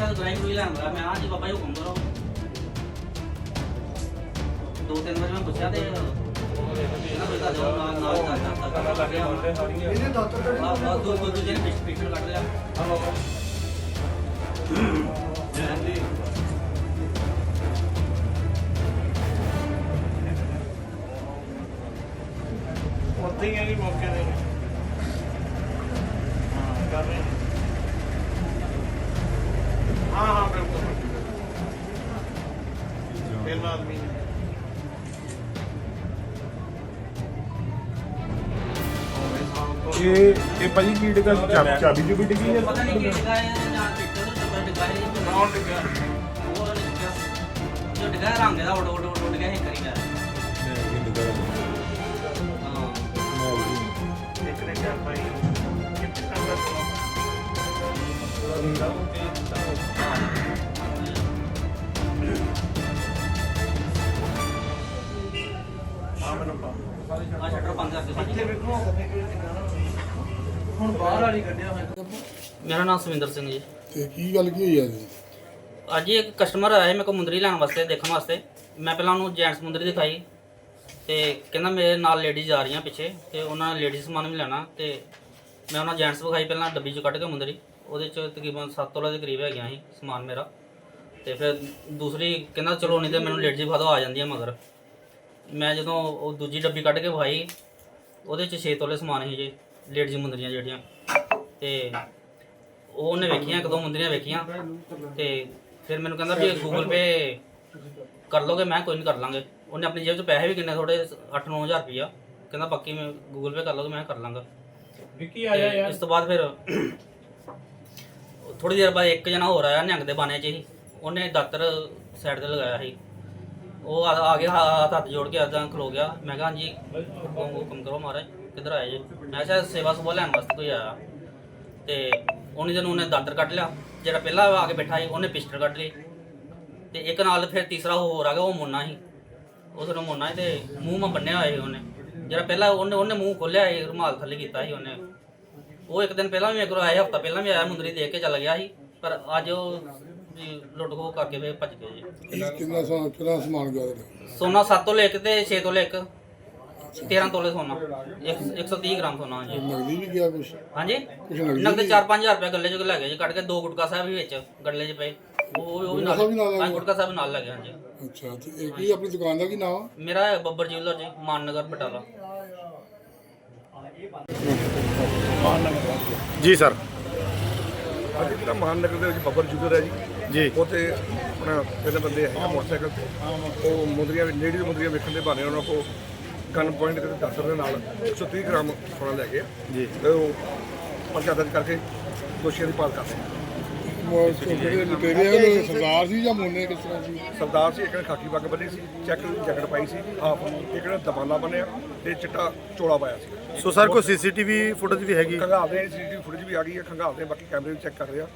ਸ਼ਾਇਦ ਦਵਾਈ ਕੋਈ ਲੈਣ ਵਾਲਾ ਮੈਂ ਆ ਜੀ ਬਾਬਾ ਜੀ ਹੁਕਮ ਕਰੋ ਦੋ ਤਿੰਨ ਵਾਰ ਮੈਂ ਪੁੱਛਿਆ ਤੇ ਇਹਨਾਂ ਕੋਈ ਤਾਂ ਜੋ ਨਾਲ ਨਾਲ ਦਾ ਦਾ ਲੱਗ ਗਿਆ ਇਹਦੇ ਦਫ਼ਤਰ ਆ ਆ ਦੋ ਦੋ ਦੂਜੇ ਨੇ ਪਿੱਛੇ ਪਿੱਛੇ ਕੱਢ ਲਿਆ ਉੱਥੇ ਹੀ ਆ ਜੀ ਮੌਕੇ ਤੇ ਹਾਂ ਕਰ ਰਹੇ ਇਹ ਇਹ ਭਾਜੀ ਕੀ ਡਿੱਗਾ? ਚਾਬੀ ਚਾਬੀ ਜੁਬੀ ਡਿੱਗੀ ਹੈ ਪਤਾ ਨਹੀਂ ਕਿ ਡਿਗਾਇਆ ਜਾਂ ਪਿੱਛੇ ਤੋਂ ਚੱਪਾ ਡਿਗਾਇਆ ਜੀ ਕੌਣ ਡਿੱਗਾ? ਉਹ ਡਿਗਿਆ ਜੋ ਡਿਗਾਇਆ ਰੰਗ ਦਾ ਉਡ ਉਡ ਉਡ ਗਿਆ ਇਹ ਕਰੀ ਗਿਆ ਹਾਂ। ਹੁਣ ਬਾਹਰ ਵਾਲੀ ਕੱਢਿਆ ਹੋਇਆ ਮੇਰਾ ਨਾਮ ਸੁਵਿੰਦਰ ਸਿੰਘ ਜੀ। ਤੇ ਕੀ ਗੱਲ ਕੀ ਹੋਈ ਆ ਜੀ? ਅੱਜ ਹੀ ਇੱਕ ਕਸਟਮਰ ਆਇਆ ਮੇਰੇ ਕੋਲ ਮੁੰਦਰੀ ਲੈਣ ਵਾਸਤੇ ਦੇਖਣ ਵਾਸਤੇ। ਮੈਂ ਪਹਿਲਾਂ ਉਹਨੂੰ ਜੈਂਟਸ ਮੁੰਦਰੀ ਦਿਖਾਈ ਤੇ ਕਹਿੰਦਾ ਮੇਰੇ ਨਾਲ ਲੇਡੀਜ਼ ਆ ਰਹੀਆਂ ਪਿੱਛੇ ਤੇ ਉਹਨਾਂ ਨੇ ਲੇਡੀਜ਼ ਸਮਾਨ ਵੀ ਲੈਣਾ ਤੇ ਮੈਂ ਉਹਨਾਂ ਜੈਂਟਸ ਵਿਖਾਈ ਪਹਿਲਾਂ ਡੱਬੀ ਚੋਂ ਕੱਢ ਕੇ ਮੁੰਦਰੀ। ਉਹਦੇ ਚ ਤਕਰੀਬਨ 7 ਤੋਲੇ ਦੇ ਕਰੀਬ ਹੈਗੀਆਂ ਸੀ ਸਮਾਨ ਮੇਰਾ। ਤੇ ਫਿਰ ਦੂਸਰੀ ਕਹਿੰਦਾ ਚਲੋ ਨਹੀਂ ਤੇ ਮੈਨੂੰ ਲੇਡੀਜ਼ ਵਿਖਾ ਦਿਓ ਆ ਜਾਂਦੀਆਂ ਮਗਰ। ਮੈਂ ਜਦੋਂ ਉਹ ਦੂਜੀ ਡੱਬੀ ਕੱਢ ਕੇ ਵਿਖਾਈ ਉਹਦੇ ਚ 6 ਤੋਲੇ ਸਮਾਨ ਸੀ ਜੀ ਲੇਡੀਜ਼ ਮੁੰਦਰੀਆਂ ਜਿਹੜੀਆਂ। ਤੇ ਉਹ ਉਹਨੇ ਵੇਖੀਆਂ ਇੱਕ ਦੋ ਮੁੰਦਰੀਆਂ ਵੇਖੀਆਂ ਤੇ ਫਿਰ ਮੈਨੂੰ ਕਹਿੰਦਾ ਵੀ ਗੂਗਲ ਪੇ ਕਰ ਲੋਗੇ ਮੈਂ ਕੋਈ ਨਹੀਂ ਕਰ ਲਾਂਗੇ। ਉਹਨੇ ਆਪਣੀ ਜੇਬ 'ਚ ਪੈਸੇ ਵੀ ਕਿੰਨੇ ਥੋੜੇ 8-9000 ਰੁਪਈਆ। ਕਹਿੰਦਾ ਬਾਕੀ ਮੈਂ ਗੂਗਲ ਪੇ ਕਰ ਲੋਗੇ ਮੈਂ ਕਰ ਲਾਂਗਾ। ਵਿੱਕੀ ਤੇ ਇਸ ਤੋਂ ਬਾਅਦ ਫਿਰ ਥੋੜੀ ਦੇਰ ਬਾਅਦ ਇੱਕ ਜਣਾ ਹੋਰ ਆਇਆ ਨਿਹੰਗ ਦੇ ਬਾਣੇ 'ਚ ਹੀ। ਉਹਨੇ ਦਾਤਰ ਸਾਈਡ ਤੇ ਲਗਾਇਆ ਸੀ। ਉਹ ਆ ਆ ਗਿਆ ਹੱਥ ਹੱਥ ਜੋੜ ਕੇ ਏਦਾਂ ਖਲੋ ਗਿਆ। ਮੈਂ ਕਿਹਾ, ਹਾਂਜੀ, ਹੁਕਮ ਹੁਕਮ ਕਰੋ ਮਹਾਰਾਜ, ਕਿੱਧਰ ਆਏ ਜੇ? ਮੈਂ ਕਿਹਾ ਸੇਵਾ ਸੁਭਾ ਲੈਣ ਵਾਸਤੇ ਕੋਈ ਆਇਆ। ਤੇ ਉਹਨੇ ਜਦੋਂ ਉਹਨੇ ਦਾਤਰ ਕੱਢ ਲਿਆ, ਜਿਹੜਾ ਪਹਿਲਾਂ ਆ ਕੇ ਬੈਠਾ ਸੀ, ਉਹਨੇ ਪਿਸਟਲ ਕੱਢ ਲਈ ਤੇ ਇੱਕ ਨਾਲ ਫਿਰ ਤੀਸਰਾ ਹੋਰ ਆ ਗਿਆ, ਉਹ ਮੁੰਨਾ ਸੀ। ਉਹ ਸਿਰੋਂ ਮੁੰਨਾ ਸੀ ਤੇ ਮੂੰਹ ਮਾ ਬੰਨਿਆ ਹੋਇਆ ਸੀ ਉਹਨੇ। ਜਿਹੜਾ ਪਹਿਲਾਂ ਉਹਨੇ ਉਹਨੇ ਮੂੰਹ ਖੋਲਿਆ ਸੀ, ਰੁਮਾਲ ਥੱਲੇ ਕੀਤਾ ਸੀ ਉਹਨੇ। ਉਹ ਇੱਕ ਦਿਨ ਪਹਿਲਾਂ ਵੀ ਮੇਰੇ ਕੋਲ ਆਇਆ, ਹਫਤਾ ਪਹਿਲਾਂ ਵੀ ਆਇਆ, ਮੁੰਦਰੀ ਦੇਖ ਕੇ ਚੱਲ ਗਿਆ ਸੀ। ਪਰ ਅੱਜ ਉਹ ਵੀ ਲੁੱਟ ਖੋਹ ਕਰਕੇ ਫੇਰ ਭੱਜ ਗਏ ਜੀ। ਕਿੰਨਾ ਸਾ ਕਿੰਨਾ ਸਮਾਨ ਗਿਆ ਤੁਹਾਡਾ ਸੋਨਾ 7 ਤੋਂ ਲੈ ਕੇ ਤੇ 6 ਤੋਂ ਲੈ ਕੇ 13 ਤੋਲੇ ਸੋਨਾ। ਇੱਕ- 130 ਗ੍ਰਾਮ ਸੋਨਾ ਜੀ। ਨਗਦੀ ਵੀ ਗਿਆ ਕੁਛ? ਹਾਂਜੀ? ਕੁਛ ਨਗਦੀ ਨਗਦ ਵੀ 4-5000 ਰੁਪਏ ਗੱਲੇ ਚ ਲੈ ਗਏ ਜੀ ਕੱਢ ਕੇ ਦੋ ਗੁਟਕਾ ਸਾਹਿਬ ਵੀ ਵਿੱਚ ਗੱਲੇ 'ਚ ਪਏ। ਉਹ ਉਹ ਵੀ ਸਾਹਿਬ ਵੀ ਨਾਲ ਲੈ ਗਏ? ਗੁਟਕਾ ਸਾਹਿਬ ਨਾਲ ਲੱਗੇ ਹਾਂਜੀ। ਅੱਛਾ ਤੇ ਇਹ ਕੀ ਆਪਣੀ ਦੁਕਾਨ ਦਾ ਕੀ ਨਾਮ ਮੇਰਾ ਹੈ ਬੱਬਰ ਜਿਵਲਰ ਜੀ ਮਾਨਨਗਰ ਬਟਾਲਾ। ਜੀ ਸਰ। ਅੱਜ ਜਿਹੜਾ ਮਹਾਨਗਰ ਦੇ ਵਿੱਚ ਬੱਬਰ ਜੁਗਰ ਹੈ ਜੀ ਜੀ। ਉੱਥੇ ਆਪਣਾ ਤਿੰਨ ਬੰਦੇ ਹੈ ਮੋਟਰਸਾਈਕਲ ਤੇ। ਉਹ ਮੁੰਦਰੀਆਂ ਲੇਡੀਜ਼ ਮੁੰਦਰੀਆਂ ਵੇਖਣ ਦੇ ਬਹਾਨੇ ਉਹਨਾਂ ਕੋ ਗਨ ਪੁਆਇੰਟ ਤੇ ਦਾਤਰ ਦੇ ਨਾਲ 130 ਗ੍ਰਾਮ ਸੋਨਾ ਲੈ ਗਏ ਜੀ। ਤੇ ਉਹ ਪਰਚਾ ਦਰਜ ਕਰਕੇ ਦੋਸ਼ੀਆਂ ਦੀ ਭਾਲ ਕਰ ਰਹੇ ਜਿਹੜੇ ਲੁਟੇਰੇ ਆ ਉਹ ਸਰਦਾਰ ਸੀ ਜਾਂ ਮੋਨੇ ਕਿਸ ਤਰ੍ਹਾਂ ਸੀ ਸਰਦਾਰ ਸੀ ਇੱਕ ਨੇ ਖਾਕੀ ਪੱਗ ਬੰਨੀ ਸੀ ਚੈੱਕ ਜੈਕਟ ਪਾਈ ਸੀ ਹਾਫ ਇੱਕ ਨੇ ਦਬਾਲਾ ਬੰਨਿਆ ਤੇ ਚਿੱਟਾ ਚੋਲਾ ਪਾਇਆ ਸੀ। ਸੋ ਸਰ ਕੋਈ ਸੀਸੀਟੀਵੀ ਫੁਟੇਜ ਵੀ ਹੈਗੀ? ਖੰਗਾਲਦੇ ਸੀਸੀਟੀਵੀ ਫੁਟੇਜ ਵੀ ਆ ਗਈ ਹੈ ਖੰਗਾਲਦੇ ਬਾਕੀ ਕੈਮਰੇ ਵੀ ਚੈੱਕ ਕਰ ਰਹੇ ਆ।